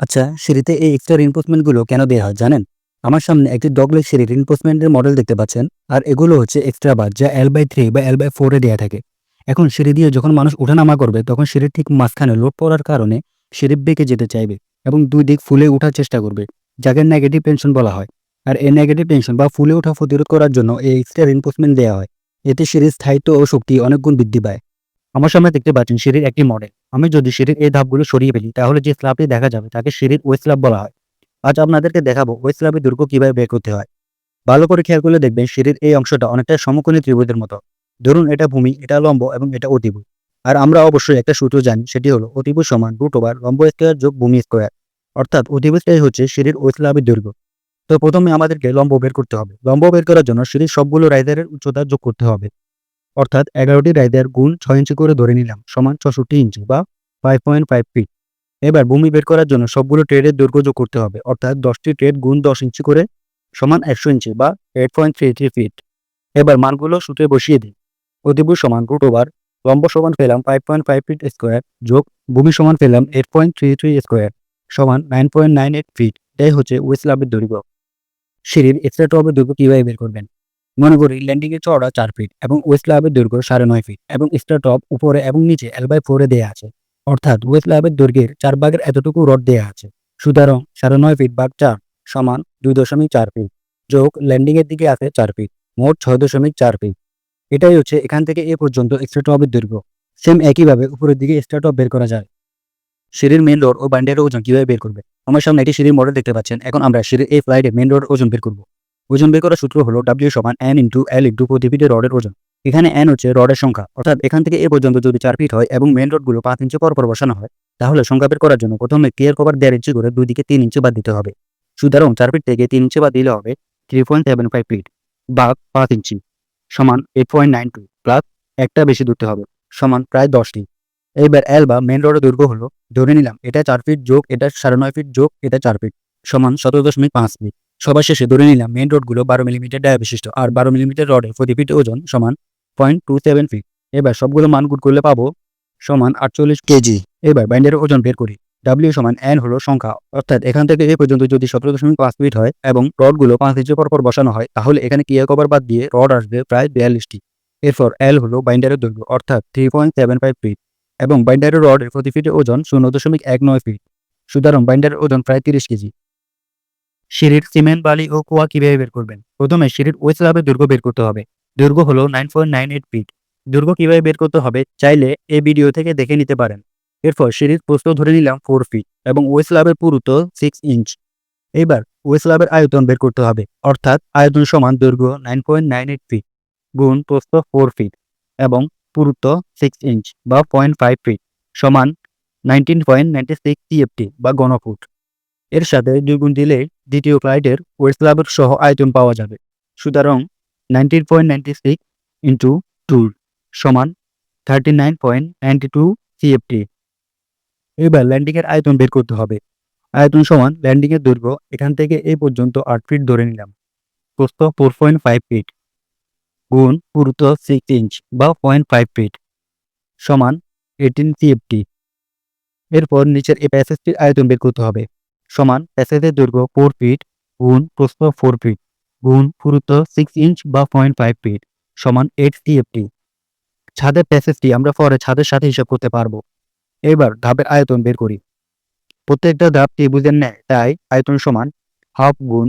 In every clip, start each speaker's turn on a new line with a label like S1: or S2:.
S1: আচ্ছা সিঁড়িতে এই এক্সট্রা রিনফোর্সমেন্টগুলো কেন দেওয়া হয় জানেন? আমার সামনে একটি ডগলেগ সিঁড়ি রিনফোর্সমেন্টের মডেল দেখতে পাচ্ছেন, আর এগুলো হচ্ছে এক্সট্রা বার যা এল বাই থ্রি বা এল বাই ফোরে দেওয়া থাকে। এখন সিঁড়ি দিয়ে যখন মানুষ ওঠানামা করবে, তখন সিঁড়ির ঠিক মাঝখানে লোড পড়ার কারণে সিঁড়ি বেঁকে যেতে চাইবে এবং দুই দিক ফুলে ওঠার চেষ্টা করবে, যাকে নেগেটিভ টেনশন বলা হয়। আর এই নেগেটিভ টেনশন বা ফুলে ওঠা প্রতিরোধ করার জন্য এই এক্সট্রা রিনফোর্সমেন্ট দেওয়া হয়। এতে সিঁড়ির স্থায়িত্ব ও শক্তি অনেক গুণ বৃদ্ধি পায়। আমার সামনে দেখতে পাচ্ছেন সিঁড়ির একটি মডেল আমি যদি সিঁড়ির এই ধাপগুলো সরিয়ে ফেলি, তাহলে যে স্ল্যাবটি দেখা যাবে, তাকে সিঁড়ির ওয়েস্ট স্ল্যাব বলা হয়। আজ আপনাদেরকে দেখাবো ওয়েস্ট স্ল্যাবের দুর্গ কীভাবে বের করতে হয়। ভালো করে খেয়াল করলে দেখবেন সিঁড়ির এই অংশটা অনেকটা সমকোণী ত্রিভুজের মতো। ধরুন এটা ভূমি, এটা লম্ব এবং এটা অতিভুজ। আর আমরা অবশ্যই একটা সূত্র জানি, সেটি হলো অতিভুজ সমান রুট ওভার লম্ব স্কোয়ার যোগ ভূমি স্কোয়ার অর্থাৎ অতিভুজটাই হচ্ছে সিঁড়ির ওয়েস্ট স্ল্যাবের দৈর্ঘ্য। তো প্রথমে আমাদেরকে লম্ব বের করতে হবে। লম্ব বের করার জন্য সিঁড়ির সবগুলো রাইদারের উচ্চতা যোগ করতে হবে। অর্থাৎ এগারোটি রাইদার গুণ ছয় ইঞ্চি করে ধরে নিলাম, সমান চৌষট্টি ইঞ্চি বা ফাইভ পয়েন্ট ফাইভ ফিট এবার ভূমি বের করার জন্য সবগুলো ট্রেডের দৈর্ঘ্য যোগ করতে হবে, অর্থাৎ দশটি ট্রেড গুণ দশ ইঞ্চি করে সমান একশো ইঞ্চি বা eight point three three feet এবার মানগুলো সূত্রে বসিয়ে দিই, অতিভুজ সমান রুট ওভার লম্ব সমান পেলাম five point five feet square যোগ ভূমি সমান পেলাম eight point three three square সমান nine point nine eight feet এটাই হচ্ছে ওয়েস্ট লাভের দৈর্ঘ্য। সিঁড়ির এক্সট্রা টপের দৈর্ঘ্য কীভাবে বের করবেন? মনে করি ল্যান্ডিং এর চওড়া চার ফিট এবং ওয়েস্ট ল্যাবের দৈর্ঘ্য সাড়ে নয় ফিট এবং এক্সট্রা টপ উপরে এবং নিচে এল বাই ফোরে দেওয়া আছে। অর্থাৎ ওয়েস্ট ল্যাবের দৈর্ঘ্যের চার ভাগের এতটুকু রড দেওয়া আছে। সুতরাং সাড়ে নয় ফিট ভাগ চার সমান দুই দশমিক চার ফিট যোগ ল্যান্ডিং এর দিকে আছে চার ফিট মোট ছয় দশমিক চার ফিট এটাই হচ্ছে এখান থেকে এ পর্যন্ত এক্সট্রা টপের দৈর্ঘ্য। সেম একইভাবে উপরের দিকে এক্সট্রা টপ বের করা যায়। সিঁড়ির মেন রোড ও বান্ডের ওজন কীভাবে বের করবে? আমার সামনে একটি সিঁড়ির মডেল দেখতে পাচ্ছেন। এখন আমরা সিঁড়ির এই ফ্লাইটে মেন রোড ওজন বের করব। ওজন বের করার সূত্র হলো ডাব্লিউ সমান এন ইন্টু এল ইন্টু প্রতি ফিটে রডের ওজন। এখানে এন হচ্ছে রডের সংখ্যা। অর্থাৎ এখান থেকে এ পর্যন্ত যদি চার ফিট হয় এবং মেন রোডগুলো পাঁচ ইঞ্চি পর পর বসানো হয়, তাহলে সংখ্যা বের করার জন্য প্রথমে ক্লিয়ার কভার দেড় ইঞ্চি করে দুই দিকে তিন ইঞ্চি বাদ দিতে হবে। সুতরাং চার ফিট থেকে তিন ইঞ্চি বাদ দিলে হবে three point seven five feet বা পাঁচ ইঞ্চি সমান eight point nine two plus একটা বেশি দূরতে হবে সমান প্রায় দশটি এইবার এল বা মেন রোডের দৈর্ঘ্য হলো, ধরে নিলাম এটা চার ফিট যোগ, এটা সাড়ে নয় ফিট যোগ, এটা চার ফিট সমান সতেরো দশমিক পাঁচ ফিট সবার শেষে ধরে নিলাম মেন রোডগুলো বারো মিলিমিটার ডায়া বিশিষ্ট আর বারো মিলিমিটার রডের প্রতি ফিট ওজন সমান পয়েন্ট টু সেভেন ফিট এবার সবগুলো মান গুড করলে পাবো সমান আটচল্লিশ কেজি। এবার ব্যান্ডের ওজন বের করি। ডাব্লিউ সমান এন হলো সংখ্যা। অর্থাৎ এখান থেকে এ পর্যন্ত যদি সতেরো দশমিক পাঁচ ফিট হয় এবং রডগুলো পাঁচ ইঞ্চি পর পর বসানো হয়, তাহলে এখানে কিয়ার কভার বাদ দিয়ে রড আসবে প্রায় বিয়াল্লিশটি। এরপর এল হলো বাইন্ডারের দৈর্ঘ্য, অর্থাৎ three point seven five feet এবং বাইন্ডারের রডের প্রতি ফিটের ওজন শূন্য দশমিক এক নয় ফিট সুতরাং বাইন্ডারের ওজন প্রায় তিরিশ কেজি। সিঁড়ির সিমেন্ট, বালি ও কুয়া কীভাবে বের করবেন? প্রথমে সিঁড়ির ওয়েস্ট লাভের দৈর্ঘ্য বের করতে হবে। দৈর্ঘ্য হলো nine point nine eight feet দুর্গ কীভাবে বের করতে হবে চাইলে এই ভিডিও থেকে দেখে নিতে পারেন। এরপর সিঁড়ির প্রস্থ ধরে নিলাম ফোর ফিট এবং ওয়েস্ট লাভের পুরুত্ব সিক্স ইঞ্চ এবার ওয়েস্ট লাভের আয়তন বের করতে হবে, অর্থাৎ আয়তন সমান দৈর্ঘ্য nine point nine eight feet গুণ প্রস্থ ফোর ফিট এবং পুরুত্ব সিক্স ইঞ্চ বা পয়েন্ট ফাইভ ফিট সমান নাইনটিন পয়েন্ট নাইনটি সিক্স বা গণফুট এর সাথে দুই গুণ দিলে দ্বিতীয় ফ্লাইটের ওয়েস্ট লাভের সহ আয়তন পাওয়া যাবে। সুতরাং nineteen point ninety six into two সমান thirty nine point ninety two CFT এবার ল্যান্ডিংয়ের আয়তন বের করতে হবে। আয়তন সমান ল্যান্ডিংয়ের দৈর্ঘ্য এখান থেকে এই পর্যন্ত আট ফিট ধরে নিলাম। প্রস্থ ফোর পয়েন্ট ফাইভ ফিট গুণ পুরুত্ব সিক্স ইঞ্চ বা পয়েন্ট ফাইভ ফিট সমান এইটিন সিএফটি এরপর নিচের এই প্যাসেজটির আয়তন বের করতে হবে। সমান প্যাসেজের দৈর্ঘ্য ফোর ফিট গুণ প্রস্থ ফোর ফিট গুণ পুরুত্ব সিক্স ইঞ্চ বা পয়েন্ট ফাইভ ফিট সমান এইট সিএফটি ছাদের প্যাসেজটি আমরা পরে ছাদের সাথে হিসাব করতে পারব। এবার ধাপের আয়তন বের করি। প্রত্যেকটা ধাপ ত্রিভুজের ন্যায় তাই আয়তন সমান হাফ গুণ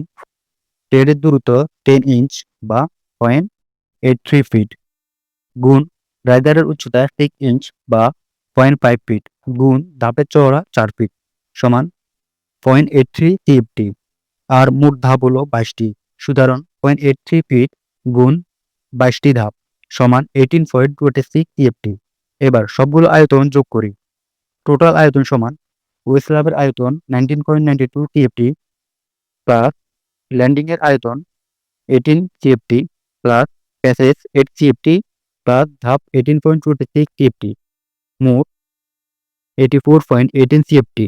S1: টেরের দূরত্ব টেন ইঞ্চ বা পয়েন্ট এইট থ্রি ফিট গুণ রাইডারের উচ্চতা সিক্স ইঞ্চ বা পয়েন্ট ফাইভ ফিট গুণ ধাপের চওড়া চার ফিট সমান পয়েন্ট এইট থ্রি টিএফটি। আর মোট ধাপ হলো বাইশটি। সুতরাং পয়েন্ট এইট থ্রি ফিট গুণ বাইশটি ধাপ সমান eighteen point twenty six TFT. এবার সবগুলো আয়তন যোগ করি। টোটাল আয়তন সমান ওয়েস্ট লাভের আয়তন nineteen point ninety two TFT plus ল্যান্ডিংয়ের আয়তন eighteen CFT plus passage eight CFT plus ধাপ eighteen point twenty six CFT মোট eighty four point eighteen CFT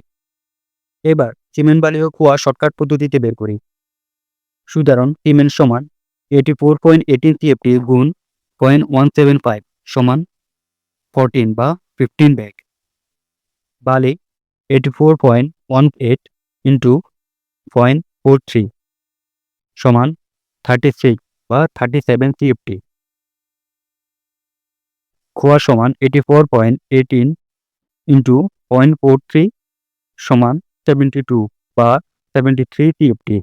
S1: এবার সিমেন্ট বালি ও কুয়া শর্টকাট পদ্ধতিতে বের করি। সুতরাং সিমেন্ট সমান eighty four point eighteen CFT গুণ পয়েন্ট ওয়ান সেভেন ফাইভ সমান ফোরটিন বা ফিফটিন ব্যাগ বালি eighty four point one eight into point four three সমান থার্টি সিক্স বা থার্টি সেভেন সিএফটি খোয়া সমান eighty four point eighteen into point four three সমান seventy two বা seventy three CFT